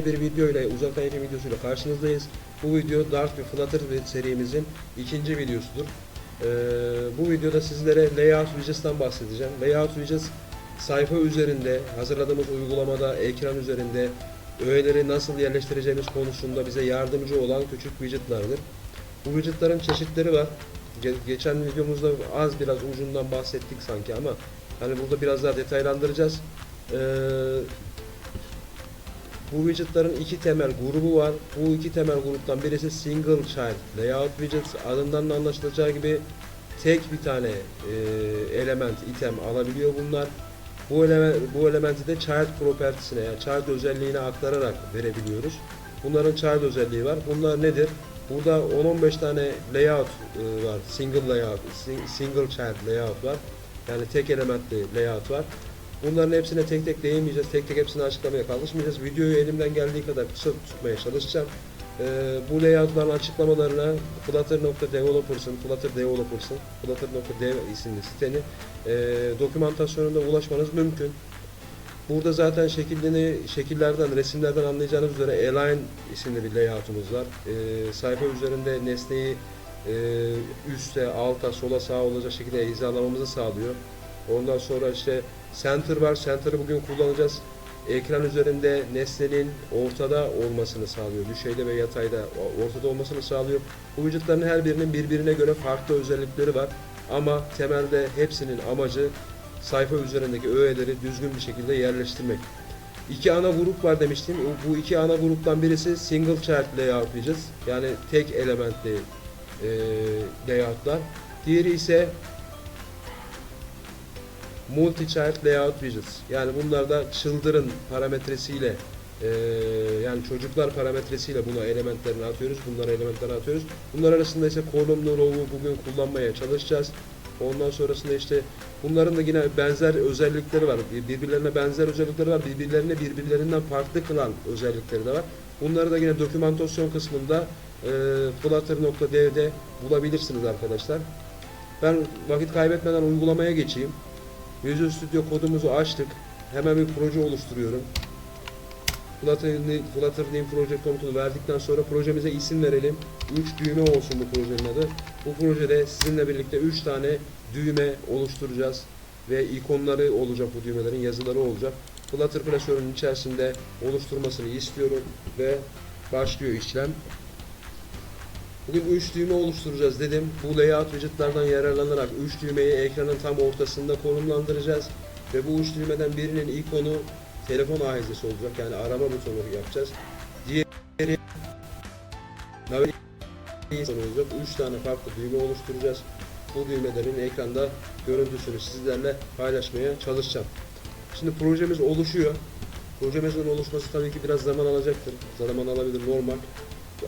yeni bir video ile uzaktan eğitim videosuyla karşınızdayız. Bu video Dark ve Flutter serimizin ikinci videosudur. Ee, bu videoda sizlere Layout Widgets'tan bahsedeceğim. Layout Widgets sayfa üzerinde hazırladığımız uygulamada ekran üzerinde öğeleri nasıl yerleştireceğimiz konusunda bize yardımcı olan küçük widgetlerdir. Bu widgetlerin çeşitleri var. Ge- geçen videomuzda az biraz ucundan bahsettik sanki ama hani burada biraz daha detaylandıracağız. Ee, bu widgetların iki temel grubu var. Bu iki temel gruptan birisi single child layout widgets adından da anlaşılacağı gibi tek bir tane e, element item alabiliyor bunlar. Bu element bu elementi de child property'sine yani child özelliğine aktararak verebiliyoruz. Bunların child özelliği var. Bunlar nedir? Burada 10-15 tane layout e, var. Single layout, sing- single child layout var. Yani tek elementli layout var. Bunların hepsine tek tek değinmeyeceğiz. Tek tek hepsini açıklamaya kalkışmayacağız. Videoyu elimden geldiği kadar kısa tutmaya çalışacağım. Ee, bu layoutların açıklamalarına flutter.developers'ın, Flutter Developers'ın, flutter.dev isimli sitenin e, dokümantasyonunda ulaşmanız mümkün. Burada zaten şekillerini, şekillerden, resimlerden anlayacağınız üzere Align isimli bir layoutumuz var. Ee, sayfa üzerinde nesneyi e, üste, alta, sola, sağa olacak şekilde hizalamamızı sağlıyor. Ondan sonra işte Center var. Center'ı bugün kullanacağız. Ekran üzerinde nesnenin ortada olmasını sağlıyor. Düşeyde ve yatayda ortada olmasını sağlıyor. Bu widgetlerin her birinin birbirine göre farklı özellikleri var. Ama temelde hepsinin amacı sayfa üzerindeki öğeleri düzgün bir şekilde yerleştirmek. İki ana grup var demiştim. Bu iki ana gruptan birisi single child layout widgets. Yani tek elementli e, layoutlar. Diğeri ise multi-child layout widgets. Yani bunlar da çıldırın parametresiyle e, yani çocuklar parametresiyle buna elementlerini atıyoruz. Bunlara elementlerini atıyoruz. Bunlar arasında ise kolumlu row'u bugün kullanmaya çalışacağız. Ondan sonrasında işte bunların da yine benzer özellikleri var. Birbirlerine benzer özellikleri var. Birbirlerine birbirlerinden farklı kılan özellikleri de var. Bunları da yine dokümantasyon kısmında e, flutter.dev'de bulabilirsiniz arkadaşlar. Ben vakit kaybetmeden uygulamaya geçeyim. Visual Studio kodumuzu açtık. Hemen bir proje oluşturuyorum. Flutter, Flutter verdikten sonra projemize isim verelim. 3 düğme olsun bu projenin adı. Bu projede sizinle birlikte 3 tane düğme oluşturacağız. Ve ikonları olacak bu düğmelerin, yazıları olacak. Flutter klasörünün içerisinde oluşturmasını istiyorum ve başlıyor işlem. Bugün 3 düğme oluşturacağız dedim. Bu layout widgetlerden yararlanarak 3 düğmeyi ekranın tam ortasında konumlandıracağız. Ve bu 3 düğmeden birinin ikonu telefon ahizesi olacak. Yani arama butonu yapacağız. Diğeri navigasyon olacak. 3 tane farklı düğme oluşturacağız. Bu düğmelerin ekranda görüntüsünü sizlerle paylaşmaya çalışacağım. Şimdi projemiz oluşuyor. Projemizin oluşması tabii ki biraz zaman alacaktır. Zaman alabilir normal.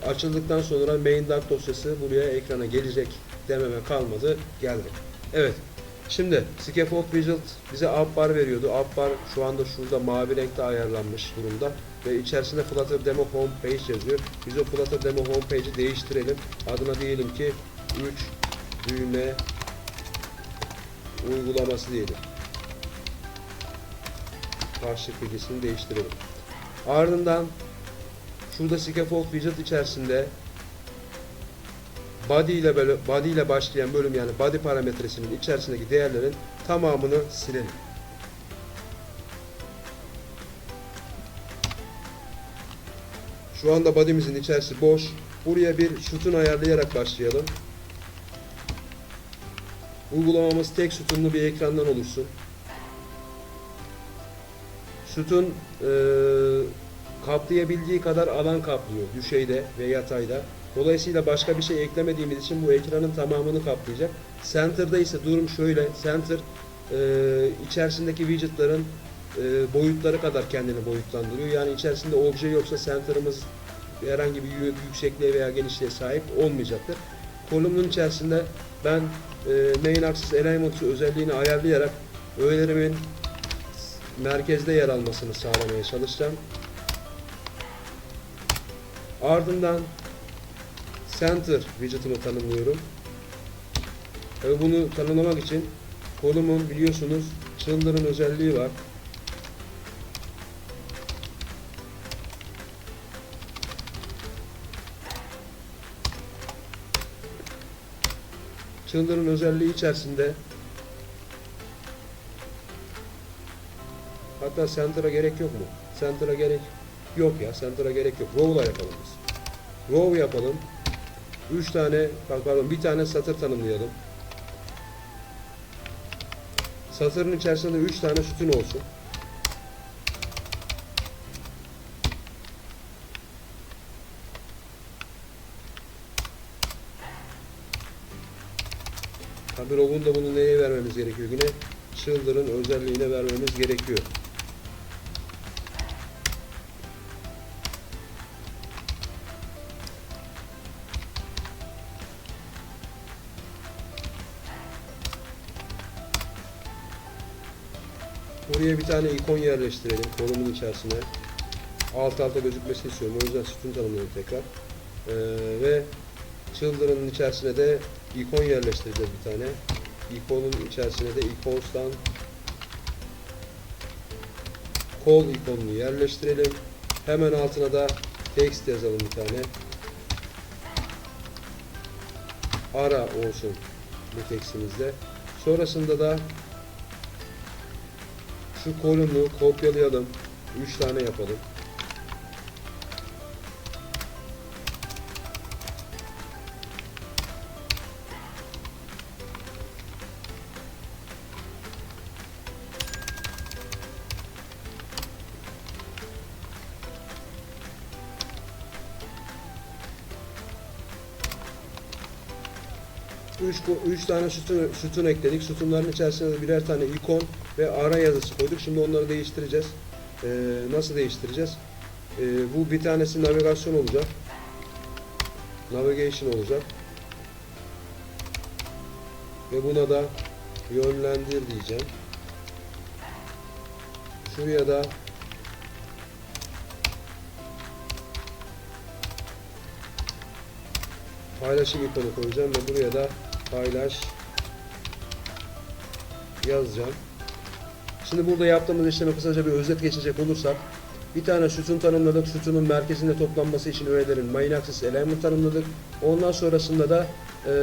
Açıldıktan sonra main doc dosyası buraya ekrana gelecek dememe kalmadı. Geldi. Evet. Şimdi Scaffold Widget bize app bar veriyordu. App bar şu anda şurada mavi renkte ayarlanmış durumda. Ve içerisinde Flutter Demo Homepage yazıyor. Biz o Flutter Demo Homepage'i değiştirelim. Adına diyelim ki 3 düğme uygulaması diyelim. Başlık bilgisini değiştirelim. Ardından Şurada scaffold widget içerisinde body ile böyle body ile başlayan bölüm yani body parametresinin içerisindeki değerlerin tamamını silelim. Şu anda body'mizin içerisi boş. Buraya bir sütun ayarlayarak başlayalım. Uygulamamız tek sütunlu bir ekrandan oluşsun. Sütun eee kaplayabildiği kadar alan kaplıyor düşeyde ve yatayda. Dolayısıyla başka bir şey eklemediğimiz için bu ekranın tamamını kaplayacak. Center'da ise durum şöyle. Center e, içerisindeki widgetların e, boyutları kadar kendini boyutlandırıyor. Yani içerisinde obje yoksa center'ımız herhangi bir yü- yüksekliğe veya genişliğe sahip olmayacaktır. Kolumnun içerisinde ben e, main axis alignment özelliğini ayarlayarak öğelerimin merkezde yer almasını sağlamaya çalışacağım. Ardından center widget'ımı tanımlıyorum. Tabii bunu tanımlamak için kolumun biliyorsunuz children özelliği var. Children özelliği içerisinde hatta center'a gerek yok mu? Center'a gerek yok ya. Center'a gerek yok. Row'la yapalım biz. Row yapalım. 3 tane pardon bir tane satır tanımlayalım. Satırın içerisinde 3 tane sütun olsun. Tabi Row'un da bunu neye vermemiz gerekiyor yine? Children özelliğine vermemiz gerekiyor. Bir tane ikon yerleştirelim kolumun içerisine. Alt alta gözükmesini istiyorum. O yüzden sütun tanımlıyorum tekrar. Ee, ve Children'ın içerisine de ikon yerleştireceğiz bir tane. İkonun içerisine de ikonstan kol ikonunu yerleştirelim. Hemen altına da text yazalım bir tane. Ara olsun bu textimizde. Sonrasında da şu kolunu kopyalayalım. 3 tane yapalım. Üç, üç tane sütun, sütun ekledik. Sütunların içerisine de birer tane ikon ve ara yazısı koyduk. Şimdi onları değiştireceğiz. Ee, nasıl değiştireceğiz? Ee, bu bir tanesi navigasyon olacak. Navigation olacak. Ve buna da yönlendir diyeceğim. Şuraya da paylaşım ikonu koyacağım ve buraya da paylaş yazacağım. Şimdi burada yaptığımız işlemi kısaca bir özet geçecek olursak bir tane sütun tanımladık. Sütunun merkezinde toplanması için öğelerin main axis element tanımladık. Ondan sonrasında da e,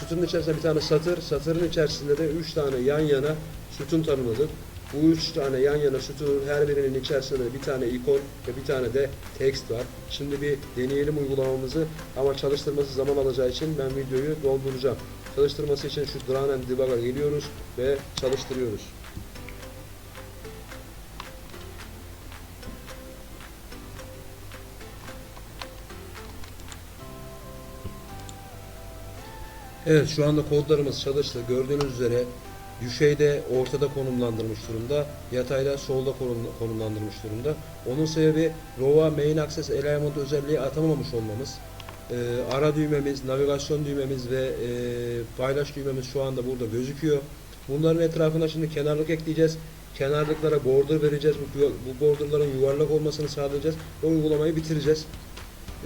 sütunun içerisinde bir tane satır, satırın içerisinde de 3 tane yan yana sütun tanımladık. Bu üç tane yan yana sütunun her birinin içerisinde bir tane ikon ve bir tane de text var. Şimdi bir deneyelim uygulamamızı ama çalıştırması zaman alacağı için ben videoyu dolduracağım. Çalıştırması için şu Run and Debug'a geliyoruz ve çalıştırıyoruz. Evet şu anda kodlarımız çalıştı. Gördüğünüz üzere düşeyde ortada konumlandırmış durumda. Yatayda solda konum- konumlandırmış durumda. Onun sebebi ROV'a main access element özelliği atamamış olmamız. Ee, ara düğmemiz, navigasyon düğmemiz ve e, paylaş düğmemiz şu anda burada gözüküyor. Bunların etrafına şimdi kenarlık ekleyeceğiz. Kenarlıklara border vereceğiz. Bu, bu borderların yuvarlak olmasını sağlayacağız. O uygulamayı bitireceğiz.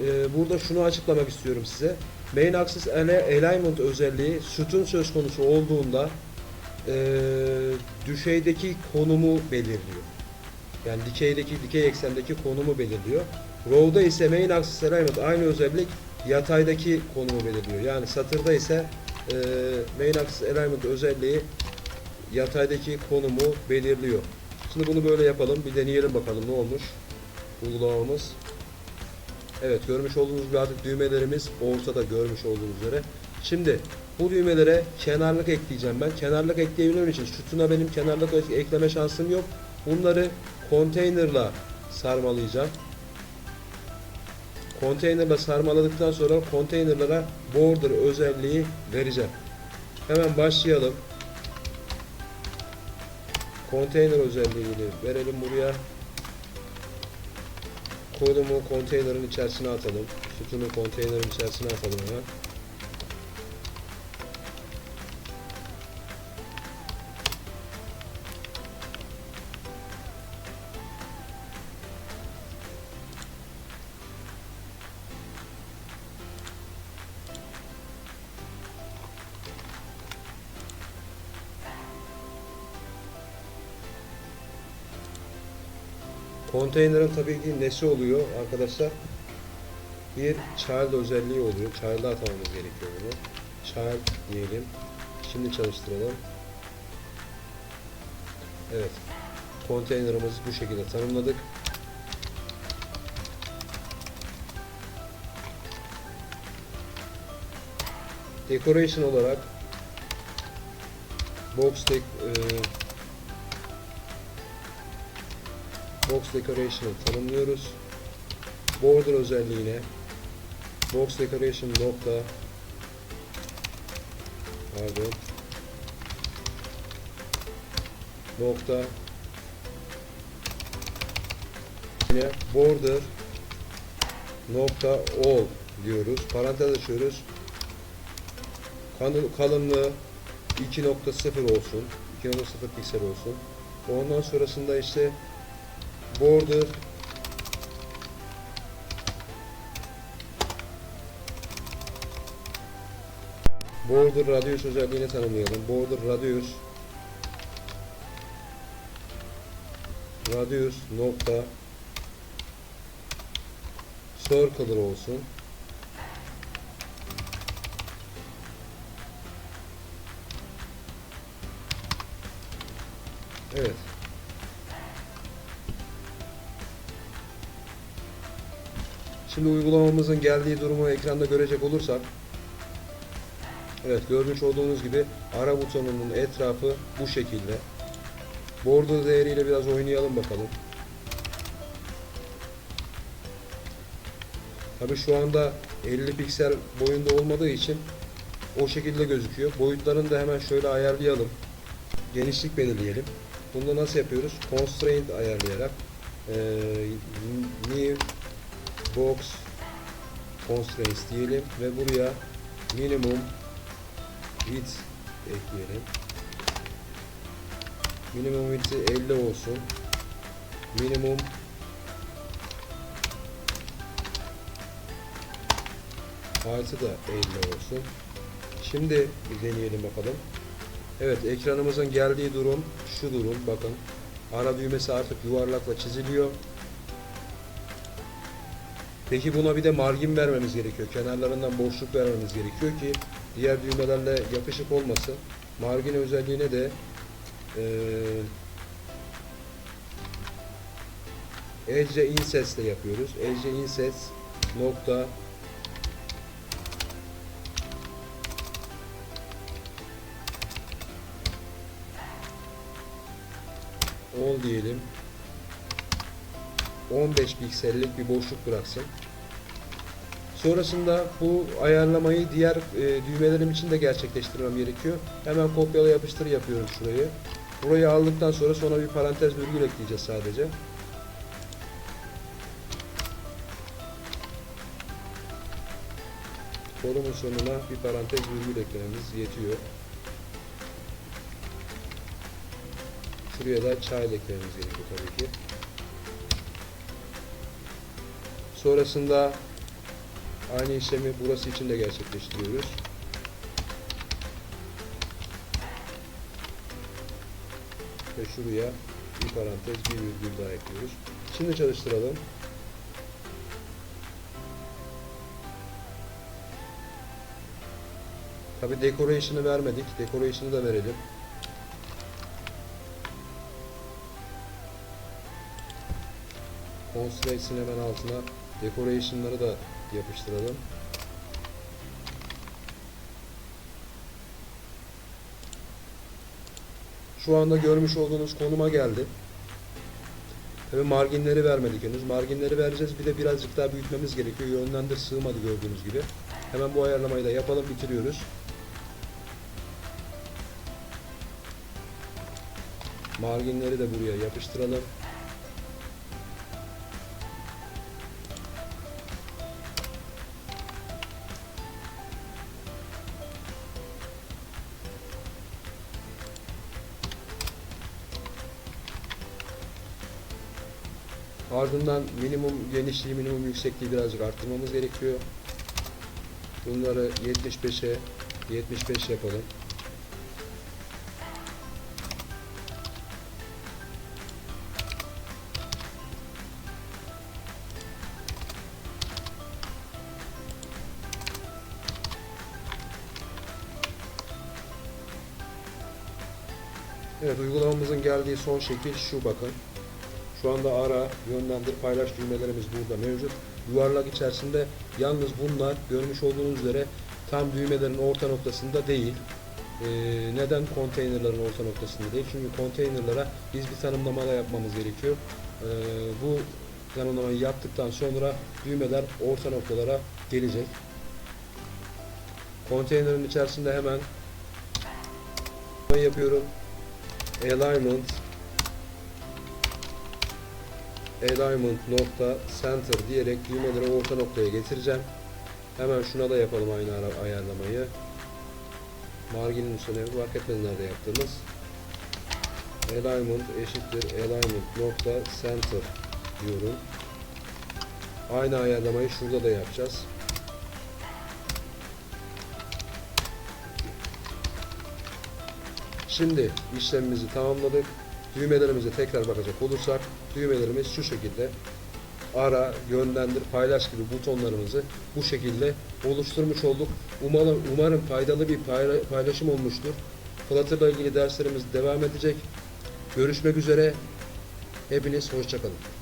Ee, burada şunu açıklamak istiyorum size. Main Axis Al- Alignment özelliği sütun söz konusu olduğunda ee, düşeydeki konumu belirliyor. Yani dikeydeki, dikey eksendeki konumu belirliyor. Row'da ise Main Axis Alignment aynı özellik yataydaki konumu belirliyor. Yani satırda ise ee, Main Axis Alignment özelliği yataydaki konumu belirliyor. Şimdi bunu böyle yapalım. Bir deneyelim bakalım ne olmuş. Uygulamamız. Evet görmüş olduğunuz gibi artık düğmelerimiz ortada görmüş olduğunuz üzere. Şimdi bu düğmelere kenarlık ekleyeceğim ben. Kenarlık ekleyebilmem için sütuna benim kenarlık ek- ekleme şansım yok. Bunları konteynerla sarmalayacağım. Konteynerla sarmaladıktan sonra konteynerlara border özelliği vereceğim. Hemen başlayalım. Konteyner özelliğini verelim buraya. Kodumu konteynerin içerisine atalım. Sütunu konteynerin içerisine atalım hemen. Konteynerin tabii ki nesi oluyor arkadaşlar? Bir child özelliği oluyor. Child'a atamamız gerekiyor bunu. child diyelim. Şimdi çalıştıralım. Evet. Konteynerımızı bu şekilde tanımladık. Decoration olarak box dek, e, box decoration'ı tanımlıyoruz. Border özelliğine box decoration nokta pardon nokta yine border nokta all diyoruz. Parantez açıyoruz. Kalın- Kalınlığı 2.0 olsun. 2.0 piksel olsun. Ondan sonrasında işte border border radius özelliğini tanımlayalım. Border radius radius nokta circular olsun. Evet. Şimdi uygulamamızın geldiği durumu ekranda görecek olursak Evet görmüş olduğunuz gibi ara butonunun etrafı bu şekilde. Border değeriyle biraz oynayalım bakalım. Tabi şu anda 50 piksel boyunda olmadığı için o şekilde gözüküyor. Boyutlarını da hemen şöyle ayarlayalım. Genişlik belirleyelim. Bunu da nasıl yapıyoruz? Constraint ayarlayarak eee, new box constraints diyelim ve buraya minimum width ekleyelim. Minimum width'i 50 olsun. Minimum height'ı da 50 olsun. Şimdi bir deneyelim bakalım. Evet ekranımızın geldiği durum şu durum bakın. Ara düğmesi artık yuvarlakla çiziliyor. Peki buna bir de margin vermemiz gerekiyor. Kenarlarından boşluk vermemiz gerekiyor ki diğer düğmelerle yapışık olmasın. Margin özelliğine de eee Edge Insets ile yapıyoruz. Edge Insets nokta all diyelim. 15 piksellik bir boşluk bıraksın. Sonrasında bu ayarlamayı diğer e, düğmelerim için de gerçekleştirmem gerekiyor. Hemen kopyala yapıştır yapıyorum şurayı. Burayı aldıktan sonra sonra bir parantez virgül ekleyeceğiz sadece. Kolumun sonuna bir parantez virgül eklememiz yetiyor. Şuraya da child eklememiz gerekiyor tabii ki. Sonrasında aynı işlemi burası için de gerçekleştiriyoruz. Ve şuraya bir parantez bir virgül daha ekliyoruz. Şimdi çalıştıralım. Tabi decoration'ı vermedik. Decoration'ı da verelim. Constraints'in hemen altına decoration'ları da yapıştıralım. Şu anda görmüş olduğunuz konuma geldi. Tabi marginleri vermedik henüz. Marginleri vereceğiz. Bir de birazcık daha büyütmemiz gerekiyor. Yönlendir sığmadı gördüğünüz gibi. Hemen bu ayarlamayı da yapalım bitiriyoruz. Marginleri de buraya yapıştıralım. Ardından minimum genişliği, minimum yüksekliği birazcık arttırmamız gerekiyor. Bunları 75'e 75 yapalım. Evet uygulamamızın geldiği son şekil şu bakın. Şu anda ara, yönlendir, paylaş düğmelerimiz burada mevcut. Yuvarlak içerisinde yalnız bunlar görmüş olduğunuz üzere tam düğmelerin orta noktasında değil. Ee, neden konteynerların orta noktasında değil? Çünkü konteynerlara biz bir tanımlama da yapmamız gerekiyor. Ee, bu tanımlamayı yaptıktan sonra düğmeler orta noktalara gelecek. Konteynerin içerisinde hemen yapıyorum. Alignment alignment nokta center diyerek düğmeleri orta noktaya getireceğim. Hemen şuna da yapalım aynı ayarlamayı. Marginin üstüne fark etmez nerede yaptığımız. Alignment eşittir alignment nokta center diyorum. Aynı ayarlamayı şurada da yapacağız. Şimdi işlemimizi tamamladık. Düğmelerimize tekrar bakacak olursak düğmelerimiz şu şekilde ara, yönlendir, paylaş gibi butonlarımızı bu şekilde oluşturmuş olduk. Umarım, umarım faydalı bir payla- paylaşım olmuştur. Flutter'la ilgili derslerimiz devam edecek. Görüşmek üzere. Hepiniz hoşçakalın.